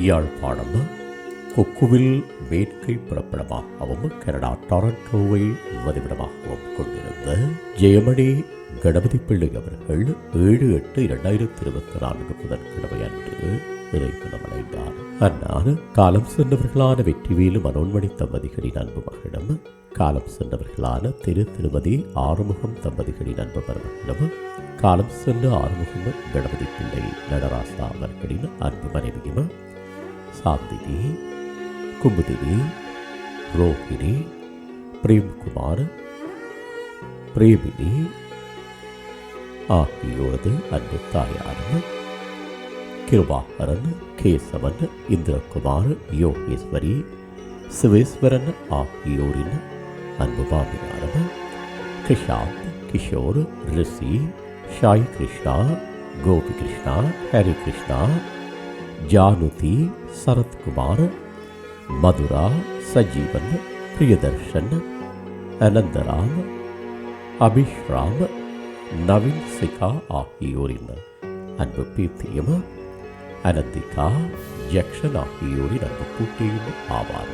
யாழ்ப்பாணம் கொக்குவில் வேட்கை புறப்படமாகவும் கனடா டொரண்டோவை வதிவிடமாகவும் கொண்டிருந்த ஜெயமணி கணபதி பிள்ளை அவர்கள் ஏழு எட்டு இரண்டாயிரத்தி இருபத்தி நான்கு புதன்கிழமை அன்று இறைவனமடைந்தார் அன்னார் காலம் சென்றவர்களான வெற்றிவேலு மனோன்மணி தம்பதிகளின் அன்பு மகளிடம் காலம் சென்றவர்களான திரு திருமதி ஆறுமுகம் தம்பதிகளின் அன்பு மருமகளிடம் காலம் சென்ற ஆறுமுகம் கணபதி பிள்ளை நடராசா அவர்களின் அன்பு மனைவியும் சாந்தினி குமுதினி ரோஹிணி பிரேம்குமார் பிரேமினி ஆகியோரது அன்பு தாயாரன் கிருபாகரன் கேசவன் இந்திரகுமார் யோகேஸ்வரி சிவேஸ்வரன் ஆகியோரின் அன்பு மாமியாரும் கிருஷாந்த் கிஷோர் ரிஷி ஷாய் கிருஷ்ணா கோபி கிருஷ்ணா ஹரி கிருஷ்ணா ஜானுதி சரத்குமார் மதுரா சஜீவன் பிரியதர்ஷன் அனந்தராம் அபிஷ்ராம் நவீன் சிகா ஆகியோரின் அன்பு பீத்தியம் அனந்திகா ஜக்ஷன் ஆகியோரின் அன்பு கூட்டியும் ஆவார்